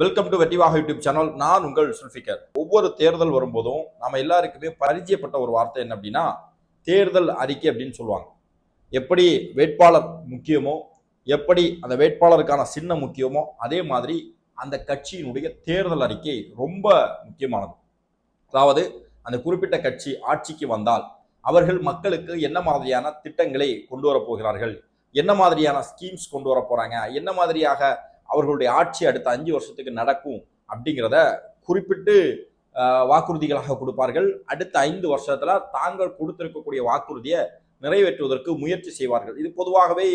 Welcome to வெட்டிவாக YouTube channel நான் உங்கள் சுல்ஃபிகர் ஒவ்வொரு தேர்தல் வரும்போதும் நம்ம எல்லாருக்குமே பரிச்சயப்பட்ட ஒரு வார்த்தை என்ன அப்படின்னா தேர்தல் அறிக்கை அப்படின்னு சொல்லுவாங்க. எப்படி வேட்பாளர் முக்கியமோ எப்படி அந்த வேட்பாளருக்கான சின்ன முக்கியமோ அதே மாதிரி அந்த கட்சியினுடைய தேர்தல் அறிக்கை ரொம்ப முக்கியமானது. அதாவது அந்த குறிப்பிட்ட கட்சி ஆட்சிக்கு வந்தால் அவர்கள் மக்களுக்கு என்ன மாதிரியான திட்டங்களை கொண்டு வரப் போகிறார்கள்? என்ன மாதிரியான ஸ்கீம்ஸ் கொண்டு வர போகிறாங்க என்ன மாதிரியாக அவர்களுடைய ஆட்சி அடுத்த அஞ்சு வருஷத்துக்கு நடக்கும் அப்படிங்கிறத குறிப்பிட்டு வாக்குறுதிகளாக கொடுப்பார்கள். அடுத்த ஐந்து வருஷத்துல தாங்கள் கொடுத்திருக்கக்கூடிய வாக்குறுதியை நிறைவேற்றுவதற்கு முயற்சி செய்வார்கள். இது பொதுவாகவே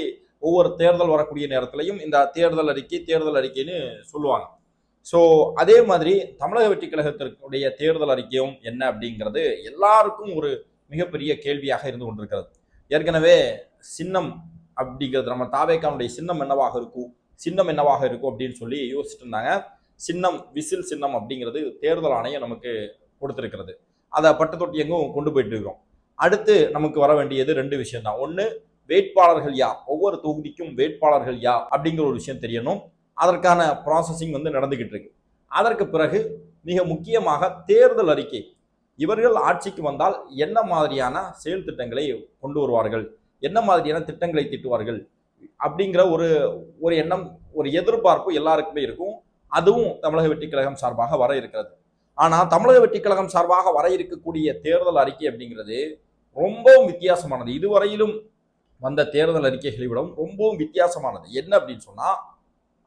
ஒவ்வொரு தேர்தல் வரக்கூடிய நேரத்திலையும் இந்த தேர்தல் அறிக்கை தேர்தல் அறிக்கைன்னு சொல்லுவாங்க. ஸோ அதே மாதிரி தமிழக வெற்றி கழகத்திற்குடைய தேர்தல் அறிக்கையும் என்ன அப்படிங்கிறது எல்லாருக்கும் ஒரு மிகப்பெரிய கேள்வியாக இருந்து கொண்டிருக்கிறது. ஏற்கனவே சின்னம் அப்படிங்கிறது நம்ம தாவேக்கானுடைய சின்னம் என்னவாக இருக்கும்? சின்னம் என்னவாக இருக்கும் அப்படின்னு சொல்லி யோசிச்சுட்டு இருந்தாங்க சின்னம் விசில் சின்னம் அப்படிங்கிறது தேர்தல் ஆணையம் நமக்கு கொடுத்துருக்கிறது. அதை பட்டு தொட்டி எங்கும் கொண்டு போயிட்டு இருக்கிறோம். அடுத்து நமக்கு வர வேண்டியது ரெண்டு விஷயம் தான் ஒன்று வேட்பாளர்கள் யார்? ஒவ்வொரு தொகுதிக்கும் வேட்பாளர்கள் யார்? அப்படிங்கிற ஒரு விஷயம் தெரியணும். அதற்கான ப்ராசஸிங் வந்து நடந்துக்கிட்டு இருக்கு. அதற்கு பிறகு மிக முக்கியமாக தேர்தல் அறிக்கை. இவர்கள் ஆட்சிக்கு வந்தால் என்ன மாதிரியான செயல் திட்டங்களை கொண்டு வருவார்கள்? என்ன மாதிரியான திட்டங்களை திட்டுவார்கள்? அப்படிங்கிற ஒரு ஒரு எண்ணம் ஒரு எதிர்பார்ப்பு எல்லாருக்குமே இருக்கும். அதுவும் தமிழக வெட்டிக்கழகம் கழகம் சார்பாக வர இருக்கிறது. ஆனால் தமிழக வெட்டிக்கழகம் கழகம் சார்பாக வர இருக்கக்கூடிய தேர்தல் அறிக்கை அப்படிங்கிறது ரொம்பவும் வித்தியாசமானது. இதுவரையிலும் வந்த தேர்தல் அறிக்கைகளை விடவும் ரொம்பவும் வித்தியாசமானது. என்ன அப்படின்னு சொன்னால்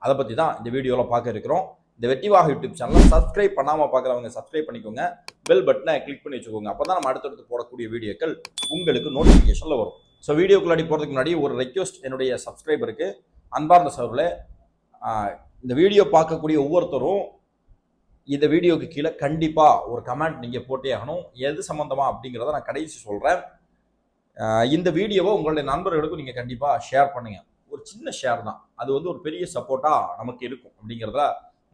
அதை பற்றி தான் இந்த வீடியோவில் பார்க்க இருக்கிறோம். இந்த வெட்டிவாக யூடியூப் சேனலை சப்ஸ்கிரைப் பண்ணாமல் பார்க்குறவங்க சப்ஸ்கிரைப் பண்ணிக்கோங்க. பெல் பட்டனை கிளிக் பண்ணி வச்சுக்கோங்க. அப்போ தான் நம்ம அடுத்தடுத்து போடக்கூடிய வீடியோக்கள் உங்களுக்கு நோட்டிஃபிகேஷனில் வரும். ஸோ வீடியோக்குள்ளாடி போகிறதுக்கு முன்னாடி ஒரு ரெக்வஸ்ட் என்னுடைய சப்ஸ்கிரைபருக்கு அன்பார்ந்த சவரில் இந்த வீடியோ பார்க்கக்கூடிய ஒவ்வொருத்தரும் இந்த வீடியோக்கு கீழே கண்டிப்பாக ஒரு கமெண்ட் நீங்கள் போட்டே ஆகணும். எது சம்மந்தமாக அப்படிங்கிறத நான் கடைசி சொல்கிறேன் இந்த வீடியோவை உங்களுடைய நண்பர்களுக்கும் நீங்கள் கண்டிப்பாக ஷேர் பண்ணுங்கள் ஒரு சின்ன ஷேர் தான். அது வந்து ஒரு பெரிய சப்போர்ட்டாக நமக்கு இருக்கும் அப்படிங்கிறத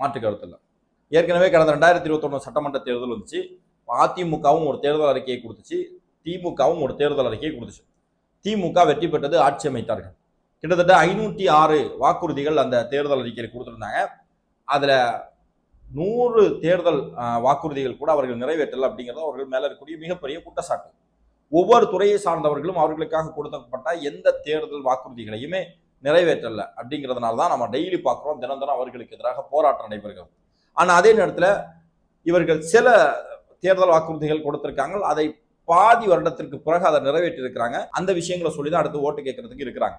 மாற்று கருத்து இல்லை. ஏற்கனவே கடந்த ரெண்டாயிரத்தி இருபத்தொன்று சட்டமன்ற தேர்தல் வந்துச்சு. அதிமுகவும் ஒரு தேர்தல் அறிக்கையை கொடுத்துச்சு. திமுகவும் ஒரு தேர்தல் அறிக்கையை கொடுத்துச்சு. திமுக வெற்றி பெற்றது ஆட்சி அமைத்தார்கள். கிட்டத்தட்ட ஐநூற்றி ஆறு வாக்குறுதிகள் அந்த தேர்தல் அறிக்கையில் கொடுத்துருந்தாங்க. அதில் நூறு தேர்தல் வாக்குறுதிகள் கூட அவர்கள் நிறைவேற்றல அப்படிங்கிறது அவர்கள் மேலே இருக்கக்கூடிய மிகப்பெரிய குற்றச்சாட்டு. ஒவ்வொரு துறையை சார்ந்தவர்களும் அவர்களுக்காக கொடுக்கப்பட்ட எந்த தேர்தல் வாக்குறுதிகளையுமே நிறைவேற்றல அப்படிங்கிறதுனால தான் நம்ம டெய்லி பார்க்குறோம். தினம் தினம் அவர்களுக்கு எதிராக போராட்டம் நடைபெறுகிறது. ஆனால் அதே நேரத்தில் இவர்கள் சில தேர்தல் வாக்குறுதிகள் கொடுத்திருக்காங்க. அதை பாதி வருடத்திற்கு பிறகு அதை நிறைவேற்றியிருக்கிறாங்க. அந்த விஷயங்களை சொல்லி தான் அடுத்து ஓட்டு கேட்கறதுக்கு இருக்கிறாங்க.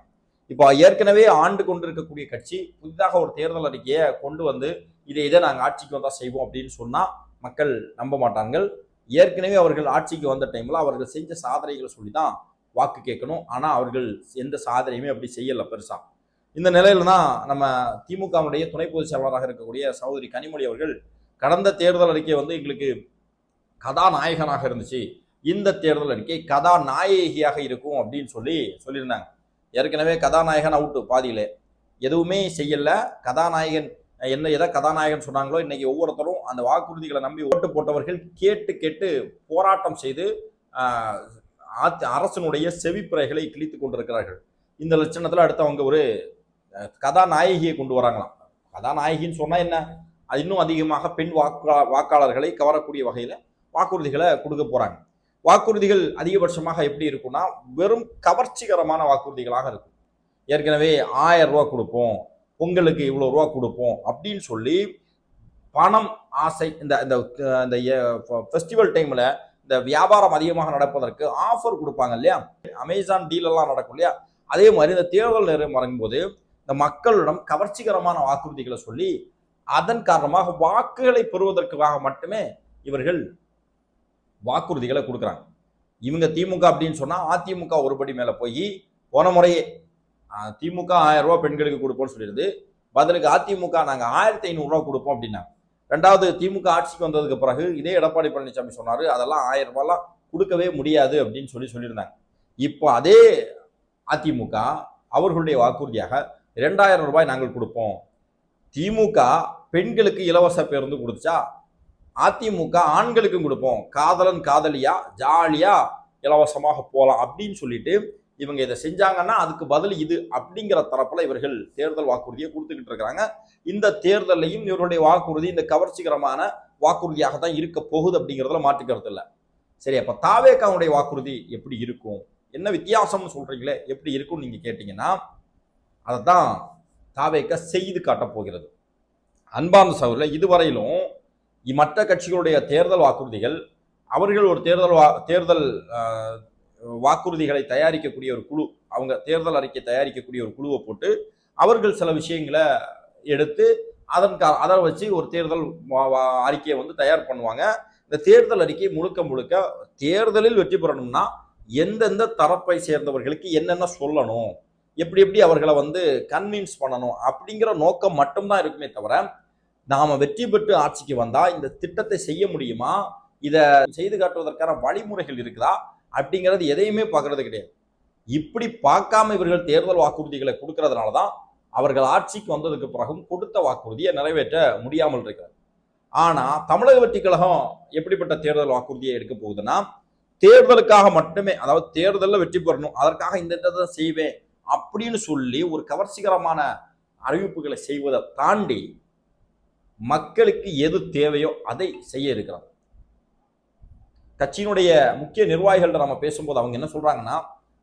இப்போ ஏற்கனவே ஆண்டு கொண்டிருக்கக்கூடிய கட்சி புதிதாக ஒரு தேர்தல் அறிக்கையை கொண்டு வந்து இதை இதை நாங்கள் ஆட்சிக்கு வந்தால் செய்வோம் அப்படின்னு சொன்னால் மக்கள் நம்ப மாட்டாங்கள். ஏற்கனவே அவர்கள் ஆட்சிக்கு வந்த டைமில் அவர்கள் செஞ்ச சாதனைகளை சொல்லி தான் வாக்கு கேட்கணும். ஆனால் அவர்கள் எந்த சாதனையுமே அப்படி செய்யலை பெருசாக இந்த நிலையில தான் நம்ம திமுகவுடைய துணை பொதுச் செயலாளராக இருக்கக்கூடிய சகோதரி கனிமொழி அவர்கள் கடந்த தேர்தல் அறிக்கை வந்து எங்களுக்கு கதாநாயகனாக இருந்துச்சு. இந்த தேர்தல் அறிக்கை கதாநாயகியாக இருக்கும் அப்படின்னு சொல்லி சொல்லியிருந்தாங்க. ஏற்கனவே கதாநாயகன் அவுட்டு பாதியிலே. எதுவுமே செய்யல. கதாநாயகன் என்ன எதை கதாநாயகன் சொன்னாங்களோ இன்னைக்கு ஒவ்வொருத்தரும் அந்த வாக்குறுதிகளை நம்பி ஓட்டு போட்டவர்கள் கேட்டு கேட்டு போராட்டம் செய்து அரசனுடைய செவிப்பிறைகளை கிழித்து கொண்டிருக்கிறார்கள். இந்த லட்சணத்தில் அடுத்து அவங்க ஒரு கதாநாயகியை கொண்டு வராங்களாம். கதாநாயகின்னு சொன்னால் என்ன? அது இன்னும் அதிகமாக பெண் வாக்கா வாக்காளர்களை கவரக்கூடிய வகையில் வாக்குறுதிகளை கொடுக்க போகிறாங்க வாக்குறுதிகள் அதிகபட்சமாக எப்படி இருக்கும்னா வெறும் கவர்ச்சிகரமான வாக்குறுதிகளாக இருக்கும். ஏற்கனவே ஆயிரம் ரூபா கொடுப்போம் பொங்கலுக்கு இவ்வளோ ரூபா கொடுப்போம் அப்படின்னு சொல்லி பணம் ஆசை இந்த இந்த இந்த ஃபெஸ்டிவல் டைமில் இந்த வியாபாரம் அதிகமாக நடப்பதற்கு ஆஃபர் கொடுப்பாங்க இல்லையா? அமேசான் டீலெல்லாம் நடக்கும் இல்லையா? அதே மாதிரி இந்த தேர்தல் நேரம் வரும்போது இந்த மக்களிடம் கவர்ச்சிகரமான வாக்குறுதிகளை சொல்லி அதன் காரணமாக வாக்குகளை பெறுவதற்காக மட்டுமே இவர்கள் வாக்குறுதிகளை கொடுக்குறாங்க. இவங்க திமுக அப்படின்னு சொன்னால் அதிமுக ஒருபடி மேலே போய் போன முறையே திமுக ஆயிரம் ரூபா பெண்களுக்கு கொடுப்போம்னு சொல்லிடுது பதிலுக்கு அதிமுக நாங்கள் ஆயிரத்தி ஐநூறுரூவா கொடுப்போம் அப்படின்னா ரெண்டாவது திமுக ஆட்சிக்கு வந்ததுக்கு பிறகு இதே எடப்பாடி பழனிசாமி சொன்னார் அதெல்லாம் ஆயிரம் ரூபாய்லாம் கொடுக்கவே முடியாது அப்படின்னு சொல்லி சொல்லியிருந்தாங்க. இப்போ அதே அதிமுக அவர்களுடைய வாக்குறுதியாக ரெண்டாயிரம் ரூபாய் நாங்கள் கொடுப்போம். திமுக பெண்களுக்கு இலவச பேருந்து கொடுத்துச்சா? அதிமுக ஆண்களுக்கும் கொடுப்போம். காதலன் காதலியா ஜாலியா இலவசமாக போகலாம் அப்படின்னு சொல்லிட்டு இவங்க இதை செஞ்சாங்கன்னா அதுக்கு பதில் இது அப்படிங்கிற தரப்புல இவர்கள் தேர்தல் வாக்குறுதியை கொடுத்துக்கிட்டு இருக்கிறாங்க. இந்த தேர்தலையும் இவருடைய வாக்குறுதி இந்த கவர்ச்சிகரமான வாக்குறுதியாக தான் இருக்க போகுது அப்படிங்கிறதுல மாற்றுக்கிறது இல்லை. சரி அப்போ தாவேக்காவுடைய வாக்குறுதி எப்படி இருக்கும்? என்ன வித்தியாசம்னு சொல்றீங்களே? எப்படி இருக்கும்னு நீங்க கேட்டீங்கன்னா தான் தாவேக்கா செய்து காட்டப் போகிறது. அன்பார்ந்த சகோதரர் இதுவரையிலும் மற்ற கட்சிகளுடைய தேர்தல் வாக்குறுதிகள் அவர்கள் ஒரு தேர்தல் வா தேர்தல் வாக்குறுதிகளை தயாரிக்கக்கூடிய ஒரு குழு அவங்க தேர்தல் அறிக்கை தயாரிக்கக்கூடிய ஒரு குழுவை போட்டு அவர்கள் சில விஷயங்களை எடுத்து அதன் கா- அதை வச்சு ஒரு தேர்தல் வா- வா- அறிக்கையை வந்து தயார் பண்ணுவாங்க. இந்த தேர்தல் அறிக்கை முழுக்க முழுக்க தேர்தலில் வெற்றி பெறணும்னா எந்தெந்த தரப்பை சேர்ந்தவர்களுக்கு என்னென்ன சொல்லணும் எப்படி எப்படி அவர்களை வந்து கன்வின்ஸ் பண்ணணும் அப்படிங்கிற நோக்கம் மட்டும்தான் இருக்குமே தவிர நாம வெற்றி பெற்று ஆட்சிக்கு வந்தா இந்த திட்டத்தை செய்ய முடியுமா? இதை செய்து காட்டுவதற்கான வழிமுறைகள் இருக்குதா? அப்படிங்கிறது எதையுமே பார்க்கறது கிடையாது. இப்படி பார்க்காம இவர்கள் தேர்தல் வாக்குறுதிகளை கொடுக்கறதுனால தான் அவர்கள் ஆட்சிக்கு வந்ததுக்கு பிறகும் கொடுத்த வாக்குறுதியை நிறைவேற்ற முடியாமல் இருக்கிறது ஆனால் தமிழக வெற்றி கழகம் எப்படிப்பட்ட தேர்தல் வாக்குறுதியை எடுக்க போகுதுன்னா தேர்தலுக்காக மட்டுமே அதாவது தேர்தலில் வெற்றி பெறணும் அதற்காக இந்த இதை செய்வேன் அப்படின்னு சொல்லி ஒரு கவர்ச்சிகரமான அறிவிப்புகளை செய்வதை தாண்டி மக்களுக்கு எது தேவையோ அதை செய்ய இருக்கிறார். கட்சியினுடைய முக்கிய நிர்வாகிகள்கிட்ட நம்ம பேசும்போது அவங்க என்ன சொல்றாங்கன்னா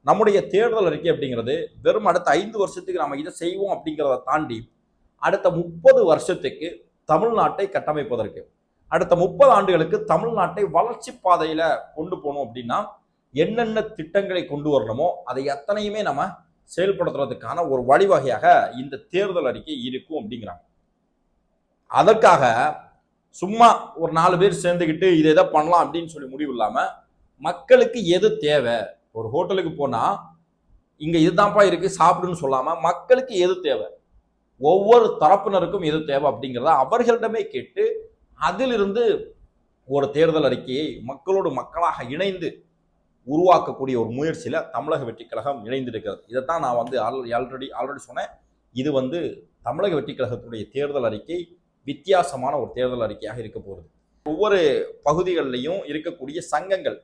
நம்முடைய தேர்தல் அறிக்கை அப்படிங்கிறது வெறும் அடுத்த ஐந்து வருஷத்துக்கு நம்ம இதை செய்வோம் அப்படிங்கிறத தாண்டி அடுத்த முப்பது வருஷத்துக்கு தமிழ்நாட்டை கட்டமைப்பதற்கு அடுத்த முப்பது ஆண்டுகளுக்கு தமிழ்நாட்டை வளர்ச்சி பாதையில கொண்டு போகணும் அப்படின்னா என்னென்ன திட்டங்களை கொண்டு வரணுமோ அதை எத்தனையுமே நம்ம செயல்படுத்துறதுக்கான ஒரு வழிவகையாக இந்த தேர்தல் அறிக்கை இருக்கும் அப்படிங்கிறாங்க. அதற்காக சும்மா ஒரு நாலு பேர் சேர்ந்துக்கிட்டு இதை எதை பண்ணலாம் அப்படின்னு சொல்லி முடிவு இல்லாமல் மக்களுக்கு எது தேவை? ஒரு ஹோட்டலுக்கு போனால் இங்கே இதுதான்ப்பா இருக்குது சாப்பிடுன்னு சொல்லாமல் மக்களுக்கு எது தேவை? ஒவ்வொரு தரப்பினருக்கும் எது தேவை அப்படிங்கிறத அவர்களிடமே கேட்டு அதிலிருந்து ஒரு தேர்தல் அறிக்கையை மக்களோடு மக்களாக இணைந்து உருவாக்கக்கூடிய ஒரு முயற்சியில் தமிழக வெற்றிக் கழகம் இணைந்திருக்கிறது. இதைத்தான் நான் வந்து ஆல்ரெடி ஆல்ரெடி சொன்னேன். இது வந்து தமிழக வெற்றிக் கழகத்துடைய தேர்தல் அறிக்கை வித்தியாசமான ஒரு தேர்தல் அறிக்கையாக இருக்க போகுது. ஒவ்வொரு பகுதிகளிலையும் இருக்கக்கூடிய சங்கங்கள்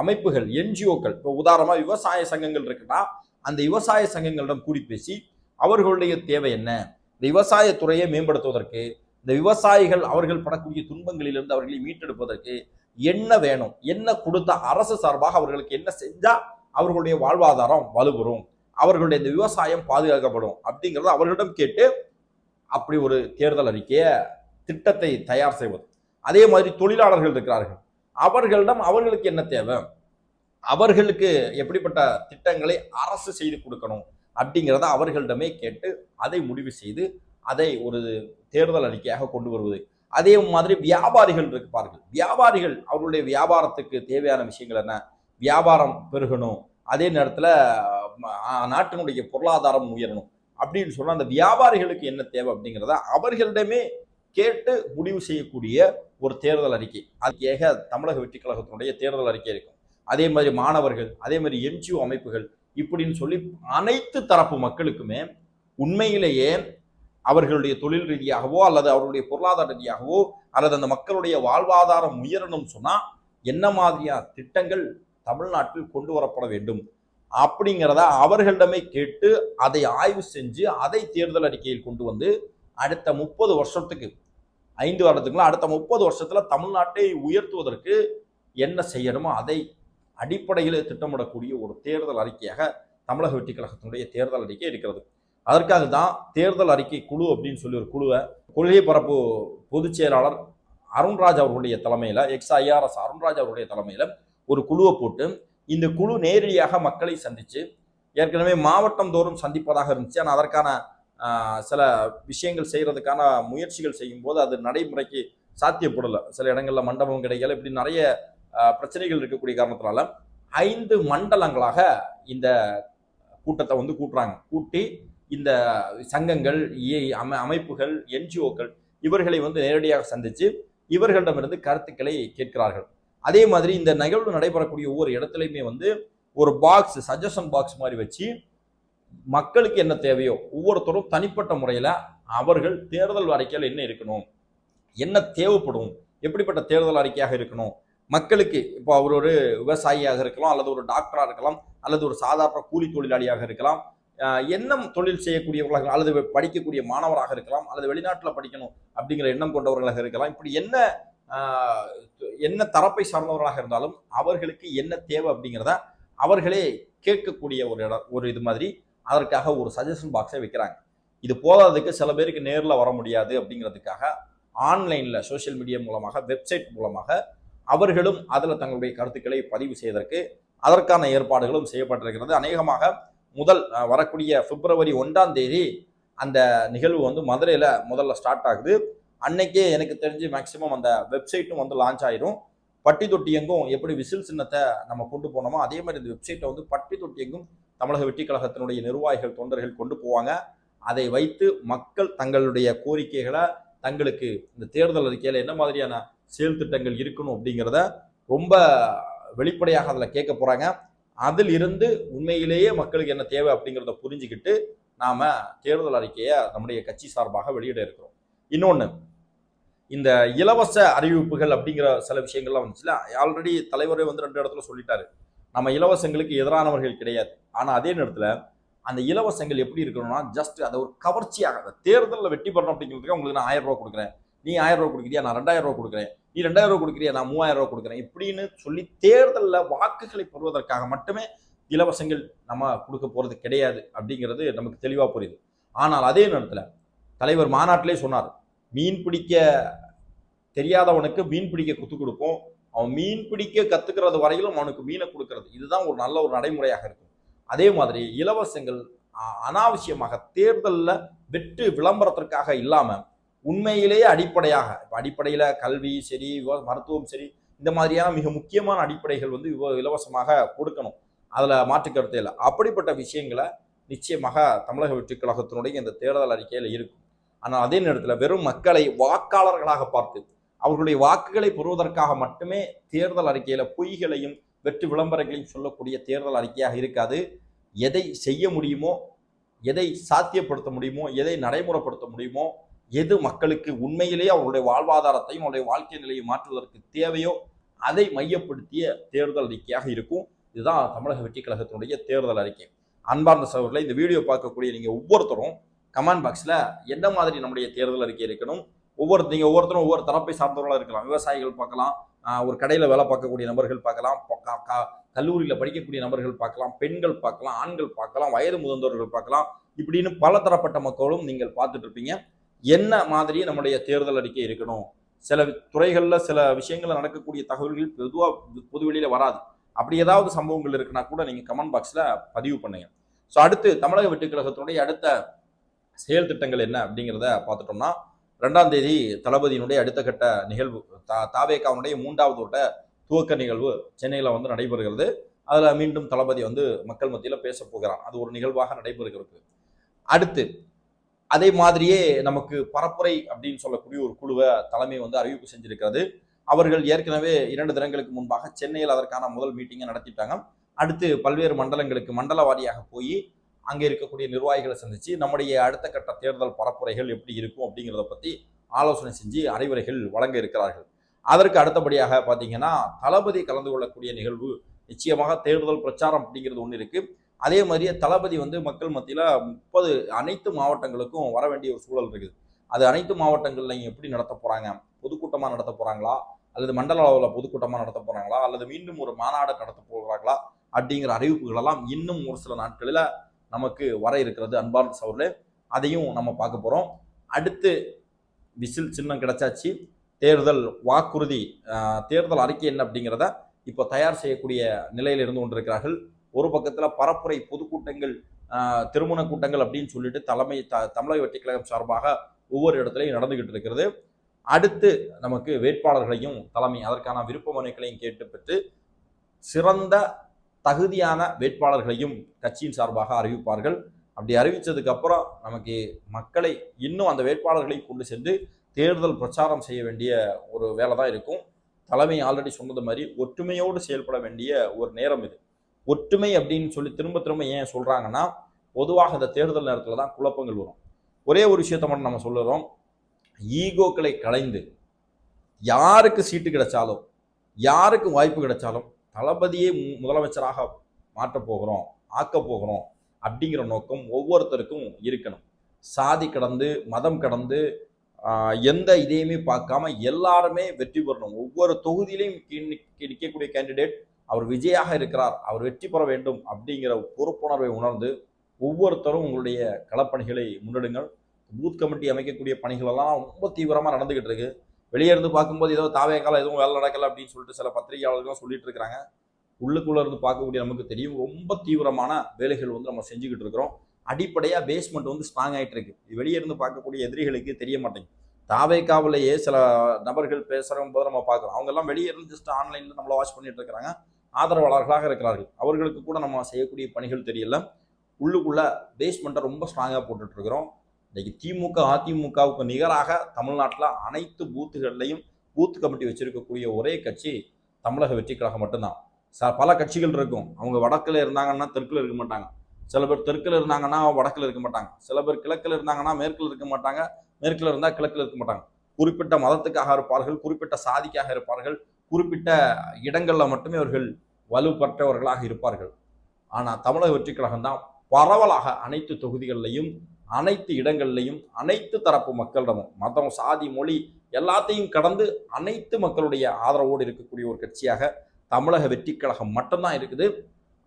அமைப்புகள் என்ஜிஓக்கள் இப்போ உதாரணமாக விவசாய சங்கங்கள் இருக்குன்னா அந்த விவசாய சங்கங்களிடம் கூடி பேசி அவர்களுடைய தேவை என்ன? இந்த விவசாயத்துறையை மேம்படுத்துவதற்கு இந்த விவசாயிகள் அவர்கள் படக்கூடிய துன்பங்களிலிருந்து அவர்களை மீட்டெடுப்பதற்கு என்ன வேணும்? என்ன கொடுத்த அரசு சார்பாக அவர்களுக்கு என்ன செஞ்சால் அவர்களுடைய வாழ்வாதாரம் வலுவரும் அவர்களுடைய இந்த விவசாயம் பாதுகாக்கப்படும்? அப்படிங்கிறத அவர்களிடம் கேட்டு அப்படி ஒரு தேர்தல் அறிக்கையை திட்டத்தை தயார் செய்வது. அதே மாதிரி தொழிலாளர்கள் இருக்கிறார்கள். அவர்களிடம் அவர்களுக்கு என்ன தேவை? அவர்களுக்கு எப்படிப்பட்ட திட்டங்களை அரசு செய்து கொடுக்கணும் அப்படிங்கிறத அவர்களிடமே கேட்டு அதை முடிவு செய்து அதை ஒரு தேர்தல் அறிக்கையாக கொண்டு வருவது. அதே மாதிரி வியாபாரிகள் இருப்பார்கள். வியாபாரிகள் அவர்களுடைய வியாபாரத்துக்கு தேவையான விஷயங்கள் என்ன? வியாபாரம் பெருகணும். அதே நேரத்தில் நாட்டினுடைய பொருளாதாரம் உயரணும். அப்படின்னு சொன்னால் அந்த வியாபாரிகளுக்கு என்ன தேவை அப்படிங்கிறத அவர்களிடமே கேட்டு முடிவு செய்யக்கூடிய ஒரு தேர்தல் அறிக்கை. அது ஏக தமிழக வெற்றி கழகத்தினுடைய தேர்தல் அறிக்கை இருக்கும். அதே மாதிரி மாணவர்கள் அதே மாதிரி என்ஜிஓ அமைப்புகள் இப்படின்னு சொல்லி அனைத்து தரப்பு மக்களுக்குமே உண்மையிலேயே அவர்களுடைய தொழில் ரீதியாகவோ அல்லது அவர்களுடைய பொருளாதார ரீதியாகவோ அல்லது அந்த மக்களுடைய வாழ்வாதாரம் உயரணும்னு சொன்னால் என்ன மாதிரியான திட்டங்கள் தமிழ்நாட்டில் கொண்டு வரப்பட வேண்டும்? அப்படிங்கிறத அவர்களிடமே கேட்டு அதை ஆய்வு செஞ்சு அதை தேர்தல் அறிக்கையில் கொண்டு வந்து அடுத்த முப்பது வருஷத்துக்கு ஐந்து வருடத்துக்குள்ள அடுத்த முப்பது வருஷத்தில் தமிழ்நாட்டை உயர்த்துவதற்கு என்ன செய்யணுமோ அதை அடிப்படையில் திட்டமிடக்கூடிய ஒரு தேர்தல் அறிக்கையாக தமிழக வெற்றி கழகத்தினுடைய தேர்தல் அறிக்கை இருக்கிறது. அதற்காக தான் தேர்தல் அறிக்கை குழு அப்படின்னு சொல்லி ஒரு குழுவை கொள்கை பரப்பு பொதுச் செயலாளர் அருண்ராஜ் அவர்களுடைய தலைமையில் எக்ஸ் ஐஆர்எஸ் அருண்ராஜ் அவருடைய தலைமையில் ஒரு குழுவை போட்டு இந்த குழு நேரடியாக மக்களை சந்திச்சு ஏற்கனவே மாவட்டம் தோறும் சந்திப்பதாக இருந்துச்சு. ஆனால் அதற்கான சில விஷயங்கள் செய்கிறதுக்கான முயற்சிகள் செய்யும் போது அது நடைமுறைக்கு சாத்தியப்படலை. சில இடங்களில் மண்டபம் கிடைக்கல. இப்படி நிறைய பிரச்சனைகள் இருக்கக்கூடிய காரணத்தினால ஐந்து மண்டலங்களாக இந்த கூட்டத்தை வந்து கூட்டுறாங்க. கூட்டி இந்த சங்கங்கள் அமை அமைப்புகள் என்ஜிஓக்கள் இவர்களை வந்து நேரடியாக சந்திச்சு இவர்களிடமிருந்து கருத்துக்களை கேட்கிறார்கள். அதே மாதிரி இந்த நிகழ்வு நடைபெறக்கூடிய ஒவ்வொரு இடத்துலையுமே வந்து ஒரு பாக்ஸ் சஜஷன் பாக்ஸ் மாதிரி வச்சு மக்களுக்கு என்ன தேவையோ ஒவ்வொருத்தரும் தனிப்பட்ட முறையில் அவர்கள் தேர்தல் அறிக்கையில் என்ன இருக்கணும் என்ன தேவைப்படும் எப்படிப்பட்ட தேர்தல் அறிக்கையாக இருக்கணும் மக்களுக்கு இப்போ அவர் ஒரு விவசாயியாக இருக்கலாம் அல்லது ஒரு டாக்டராக இருக்கலாம் அல்லது ஒரு சாதாரண கூலி தொழிலாளியாக இருக்கலாம் என்ன எண்ணம் தொழில் செய்யக்கூடியவர்களாக அல்லது படிக்கக்கூடிய மாணவராக இருக்கலாம் அல்லது வெளிநாட்டில் படிக்கணும் அப்படிங்கிற எண்ணம் கொண்டவர்களாக இருக்கலாம் இப்படி என்ன என்ன தரப்பை சார்ந்தவர்களாக இருந்தாலும் அவர்களுக்கு என்ன தேவை அப்படிங்கிறத அவர்களே கேட்கக்கூடிய ஒரு இடம் ஒரு இது மாதிரி அதற்காக ஒரு சஜஷன் பாக்ஸை வைக்கிறாங்க. இது போதாததுக்கு சில பேருக்கு நேரில் வர முடியாது அப்படிங்கிறதுக்காக ஆன்லைனில் சோஷியல் மீடியா மூலமாக வெப்சைட் மூலமாக அவர்களும் அதில் தங்களுடைய கருத்துக்களை பதிவு செய்வதற்கு அதற்கான ஏற்பாடுகளும் செய்யப்பட்டிருக்கிறது. அநேகமாக முதல் வரக்கூடிய பிப்ரவரி ஒன்றாம் தேதி அந்த நிகழ்வு வந்து மதுரையில் முதல்ல ஸ்டார்ட் ஆகுது. அன்னைக்கே எனக்கு தெரிஞ்சு மேக்சிமம் அந்த வெப்சைட்டும் வந்து லான்ச் ஆயிரும். பட்டி தொட்டி எங்கும் எப்படி விசில் சின்னத்தை நம்ம கொண்டு போனோமோ அதே மாதிரி இந்த வெப்சைட்டை வந்து பட்டி தொட்டி எங்கும் தமிழக வெற்றி கழகத்தினுடைய நிர்வாகிகள் தொண்டர்கள் கொண்டு போவாங்க. அதை வைத்து மக்கள் தங்களுடைய கோரிக்கைகளை தங்களுக்கு இந்த தேர்தல் அறிக்கையில் என்ன மாதிரியான செயல் திட்டங்கள் இருக்கணும் அப்படிங்கிறத ரொம்ப வெளிப்படையாக அதில் கேட்க போகிறாங்க அதில் இருந்து உண்மையிலேயே மக்களுக்கு என்ன தேவை அப்படிங்கிறத புரிஞ்சுக்கிட்டு நாம் தேர்தல் அறிக்கையை நம்முடைய கட்சி சார்பாக வெளியிட இருக்கிறோம். இன்னொன்று இந்த இலவச அறிவிப்புகள் அப்படிங்கிற சில விஷயங்கள்லாம் வந்துச்சுல ஆல்ரெடி தலைவரே வந்து ரெண்டு இடத்துல சொல்லிட்டாரு. நம்ம இலவசங்களுக்கு எதிரானவர்கள் கிடையாது. ஆனால் அதே நேரத்தில் அந்த இலவசங்கள் எப்படி இருக்கணும்னா ஜஸ்ட் அதை ஒரு கவர்ச்சியாக தேர்தலில் வெற்றி பெறணும் அப்படிங்கிறதுக்கு உங்களுக்கு நான் ஆயிரம் ரூபா கொடுக்குறேன். நீ ஆயிரம் ரூபா கொடுக்குறியா? நான் ரெண்டாயிரம் ரூபா கொடுக்குறேன். நீ ரெண்டாயிரம் ரூபா கொடுக்குறியா? நான் மூவாயிரம் ரூபா கொடுக்குறேன் இப்படின்னு சொல்லி தேர்தலில் வாக்குகளை பெறுவதற்காக மட்டுமே இலவசங்கள் நம்ம கொடுக்க போகிறது கிடையாது அப்படிங்கிறது நமக்கு தெளிவாக புரியுது. ஆனால் அதே நேரத்தில் தலைவர் மாநாட்டிலே சொன்னார் மீன் பிடிக்க தெரியாதவனுக்கு மீன் பிடிக்க கற்றுக் கொடுப்போம். அவன் மீன் பிடிக்க கத்துக்கிறது வரையிலும் அவனுக்கு மீனை கொடுக்கறது. இதுதான் ஒரு நல்ல ஒரு நடைமுறையாக இருக்கும். அதே மாதிரி இலவசங்கள் அ- அனாவசியமாக தேர்தலில் வெற்று விளம்பரத்திற்காக இல்லாமல் உண்மையிலேயே அடிப்படையாக இப்போ அடிப்படையில் கல்வி சரி மருத்துவம் சரி இந்த மாதிரியான மிக முக்கியமான அடிப்படைகள் வந்து இலவசமாக கொடுக்கணும். அதில் மாற்று கருத்தே இல்லை. அப்படிப்பட்ட விஷயங்களை நிச்சயமாக தமிழக வெற்றி கழகத்தினுடைய இந்த தேர்தல் அறிக்கையில் இருக்கும். ஆனால் அதே நேரத்தில் வெறும் மக்களை வாக்காளர்களாக பார்த்து அவர்களுடைய வாக்குகளை பெறுவதற்காக மட்டுமே தேர்தல் அறிக்கையில் பொய்களையும் வெற்றி விளம்பரங்களையும் சொல்லக்கூடிய தேர்தல் அறிக்கையாக இருக்காது. எதை செய்ய முடியுமோ எதை சாத்தியப்படுத்த முடியுமோ எதை நடைமுறைப்படுத்த முடியுமோ எது மக்களுக்கு உண்மையிலேயே அவருடைய வாழ்வாதாரத்தையும் அவருடைய வாழ்க்கை நிலையை மாற்றுவதற்கு தேவையோ அதை மையப்படுத்திய தேர்தல் அறிக்கையாக இருக்கும். இதுதான் தமிழக வெற்றி கழகத்தினுடைய தேர்தல் அறிக்கை. அன்பார்ந்த சகோதரர்களை இந்த வீடியோ பார்க்கக்கூடிய நீங்கள் ஒவ்வொருத்தரும் கமெண்ட் பாக்ஸில் என்ன மாதிரி நம்முடைய தேர்தல் அறிக்கை இருக்கணும்? ஒவ்வொரு நீங்கள் ஒவ்வொருத்தரும் ஒவ்வொரு தரப்பை சார்ந்தவர்களாக இருக்கலாம். விவசாயிகள் பார்க்கலாம். ஒரு கடையில் வேலை பார்க்கக்கூடிய நபர்கள் பார்க்கலாம். கல்லூரியில் படிக்கக்கூடிய நபர்கள் பார்க்கலாம். பெண்கள் பார்க்கலாம். ஆண்கள் பார்க்கலாம். வயது முதிர்ந்தவர்கள் பார்க்கலாம். இப்படின்னு பல தரப்பட்ட மக்களும் நீங்கள் பார்த்துட்டு இருப்பீங்க. என்ன மாதிரி நம்முடைய தேர்தல் அறிக்கை இருக்கணும்? சில துறைகளில் சில விஷயங்களில் நடக்கக்கூடிய தகவல்கள் பொதுவாக பொதுவெளியில் வராது. அப்படி ஏதாவது சம்பவங்கள் இருக்குன்னா கூட நீங்கள் கமெண்ட் பாக்ஸில் பதிவு பண்ணுங்க. ஸோ அடுத்து தமிழக வெட்டுக்கழகத்தினுடைய அடுத்த செயல் திட்டங்கள் என்ன அப்படிங்கிறத பார்த்துட்டோம்னா ரெண்டாம் தேதி தளபதியினுடைய அடுத்த கட்ட நிகழ்வு தா தாவேக்காவுடைய மூன்றாவது வட்ட துவக்க நிகழ்வு சென்னையில் வந்து நடைபெறுகிறது. அதில் மீண்டும் தளபதி வந்து மக்கள் மத்தியில் பேச போகிறான் அது ஒரு நிகழ்வாக நடைபெறுகிறது அடுத்து அதே மாதிரியே நமக்கு பரப்புரை அப்படின்னு சொல்லக்கூடிய ஒரு குழுவை தலைமை வந்து அறிவிப்பு செஞ்சிருக்கிறது. அவர்கள் ஏற்கனவே இரண்டு தினங்களுக்கு முன்பாக சென்னையில் அதற்கான முதல் மீட்டிங்கை நடத்திட்டாங்க. அடுத்து பல்வேறு மண்டலங்களுக்கு மண்டல வாரியாக போய் அங்கே இருக்கக்கூடிய நிர்வாகிகளை சந்தித்து நம்முடைய அடுத்த கட்ட தேர்தல் பரப்புரைகள் எப்படி இருக்கும் அப்படிங்கிறத பற்றி ஆலோசனை செஞ்சு அறிவுரைகள் வழங்க இருக்கிறார்கள். அதற்கு அடுத்தபடியாக பார்த்தீங்கன்னா தளபதி கலந்து கொள்ளக்கூடிய நிகழ்வு நிச்சயமாக தேர்தல் பிரச்சாரம் அப்படிங்கிறது ஒன்று இருக்குது அதே மாதிரியே தளபதி வந்து மக்கள் மத்தியில் முப்பது அனைத்து மாவட்டங்களுக்கும் வர வேண்டிய ஒரு சூழல் இருக்குது. அது அனைத்து மாவட்டங்கள்லையும் எப்படி நடத்த போகிறாங்க பொதுக்கூட்டமாக நடத்த போகிறாங்களா அல்லது மண்டல அளவில் பொதுக்கூட்டமாக நடத்த போகிறாங்களா அல்லது மீண்டும் ஒரு மாநாடு நடத்த போகிறாங்களா அப்படிங்கிற அறிவிப்புகளெல்லாம் இன்னும் ஒரு சில நாட்களில் நமக்கு வர இருக்கிறது அன்பார்ந்த சவரில் அதையும் நம்ம பார்க்க போகிறோம் அடுத்து விசில் சின்னம் கிடைச்சாச்சு. தேர்தல் வாக்குறுதி தேர்தல் அறிக்கை என்ன அப்படிங்கிறத இப்போ தயார் செய்யக்கூடிய நிலையில் இருந்து கொண்டிருக்கிறார்கள். ஒரு பக்கத்தில் பரப்புரை பொதுக்கூட்டங்கள் திருமண கூட்டங்கள் அப்படின்னு சொல்லிட்டு தலைமை த தமிழக வெற்றி கழகம் சார்பாக ஒவ்வொரு இடத்துலையும் நடந்துகிட்டு இருக்கிறது. அடுத்து நமக்கு வேட்பாளர்களையும் தலைமை அதற்கான விருப்ப மனுக்களையும் கேட்டு பெற்று சிறந்த தகுதியான வேட்பாளர்களையும் கட்சியின் சார்பாக அறிவிப்பார்கள். அப்படி அறிவித்ததுக்கு அப்புறம் நமக்கு மக்களை இன்னும் அந்த வேட்பாளர்களை கொண்டு சென்று தேர்தல் பிரச்சாரம் செய்ய வேண்டிய ஒரு வேலை தான் இருக்கும். தலைமை ஆல்ரெடி சொன்னது மாதிரி ஒற்றுமையோடு செயல்பட வேண்டிய ஒரு நேரம் இது. ஒற்றுமை அப்படின்னு சொல்லி திரும்ப திரும்ப ஏன் சொல்கிறாங்கன்னா பொதுவாக இந்த தேர்தல் நேரத்தில் தான் குழப்பங்கள் வரும். ஒரே ஒரு விஷயத்த மட்டும் நம்ம சொல்லுறோம். ஈகோக்களை களைந்து யாருக்கு சீட்டு கிடைச்சாலும் யாருக்கு வாய்ப்பு கிடைச்சாலும் தளபதியே மு- முதலமைச்சராக மாற்றப் போகிறோம் ஆக்கப் போகிறோம் அப்படிங்கிற நோக்கம் ஒவ்வொருத்தருக்கும் இருக்கணும். சாதி கடந்து மதம் கடந்து எந்த இதையுமே பார்க்காம எல்லாருமே வெற்றி பெறணும். ஒவ்வொரு தொகுதியிலையும் கி- நிற்கக்கூடிய கேண்டிடேட் அவர் விஜயாக இருக்கிறார் அவர் வெற்றி பெற வேண்டும் அப்படிங்கிற பொறுப்புணர்வை உணர்ந்து ஒவ்வொருத்தரும் உங்களுடைய களப்பணிகளை முன்னெடுங்கள். பூத் கமிட்டி அமைக்கக்கூடிய பணிகளெல்லாம் ரொம்ப தீவிரமாக நடந்துகிட்டு இருக்கு. வெளியே இருந்து பார்க்கும்போது ஏதோ தாவேக்கால எதுவும் வேலை நடக்கல அப்படின்னு சொல்லிட்டு சில பத்திரிகையாளர்கள் சொல்லிட்டு இருக்கிறாங்க. உள்ளுக்குள்ளே இருந்து பார்க்கக்கூடிய நமக்கு தெரியும். ரொம்ப தீவிரமான வேலைகள் வந்து நம்ம செஞ்சுக்கிட்டு இருக்கிறோம். அடிப்படையாக பேஸ்மெண்ட் வந்து ஸ்ட்ராங் ஆகிட்டு இருக்கு. வெளியே இருந்து பார்க்கக்கூடிய எதிரிகளுக்கு தெரிய மாட்டேங்குது. தாவேக்காவிலேயே சில நபர்கள் பேசுகிற போது நம்ம பார்க்குறோம் அவங்க எல்லாம் வெளியே இருந்து ஜஸ்ட் ஆன்லைனில் நம்மளை வாட்ச் பண்ணிட்டு இருக்கிறாங்க. ஆதரவாளர்களாக இருக்கிறார்கள். அவர்களுக்கு கூட நம்ம செய்யக்கூடிய பணிகள் தெரியல. உள்ளுக்குள்ளே பேஸ்மெண்ட்டை ரொம்ப ஸ்ட்ராங்காக போட்டுட்டு இன்றைக்கி இன்னைக்கு திமுக அதிமுகவுக்கு நிகராக தமிழ்நாட்டில் அனைத்து பூத்துகள்லையும் பூத் கமிட்டி வச்சிருக்கக்கூடிய ஒரே கட்சி தமிழக வெற்றி கழகம் மட்டும்தான். ச பல கட்சிகள் இருக்கும். அவங்க வடக்கில் இருந்தாங்கன்னா தெற்கில் இருக்க மாட்டாங்க. சில பேர் தெற்கில் இருந்தாங்கன்னா வடக்கில் இருக்க மாட்டாங்க. சில பேர் கிழக்கில் இருந்தாங்கன்னா மேற்கில் இருக்க மாட்டாங்க. மேற்கில் இருந்தால் கிழக்கில் இருக்க மாட்டாங்க. குறிப்பிட்ட மதத்துக்காக இருப்பார்கள் குறிப்பிட்ட சாதிக்காக இருப்பார்கள் குறிப்பிட்ட இடங்களில் மட்டுமே அவர்கள் வலுப்பற்றவர்களாக இருப்பார்கள். ஆனால் தமிழக வெற்றி கழகம் தான் பரவலாக அனைத்து தொகுதிகளிலையும் அனைத்து இடங்கள்லையும் அனைத்து தரப்பு மக்களிடமும் மதம் சாதி மொழி எல்லாத்தையும் கடந்து அனைத்து மக்களுடைய ஆதரவோடு இருக்கக்கூடிய ஒரு கட்சியாக தமிழக வெற்றி கழகம் மட்டும்தான் இருக்குது.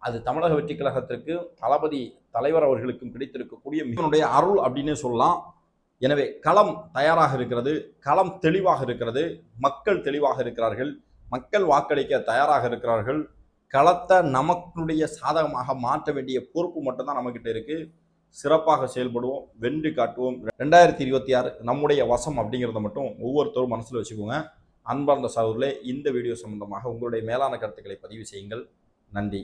அது தமிழக வெற்றி கழகத்திற்கு தளபதி தலைவர் அவர்களுக்கும் கிடைத்திருக்கக்கூடிய மிகனுடைய அருள் அப்படின்னே சொல்லலாம். எனவே களம் தயாராக இருக்கிறது களம் தெளிவாக இருக்கிறது மக்கள் தெளிவாக இருக்கிறார்கள் மக்கள் வாக்களிக்க தயாராக இருக்கிறார்கள். களத்தை நமக்குடைய சாதகமாக மாற்ற வேண்டிய பொறுப்பு மட்டும்தான் நம்மக்கிட்ட இருக்குது சிறப்பாக செயல்படுவோம் வென்று காட்டுவோம். ரெண்டாயிரத்தி இருபத்தி ஆறு நம்முடைய வசம் அப்படிங்கிறத மட்டும் ஒவ்வொருத்தரும் மனசில் வச்சுக்கோங்க. அன்பார்ந்த சகோதரர்களே இந்த வீடியோ சம்பந்தமாக உங்களுடைய மேலான கருத்துக்களை பதிவு செய்யுங்கள். நன்றி.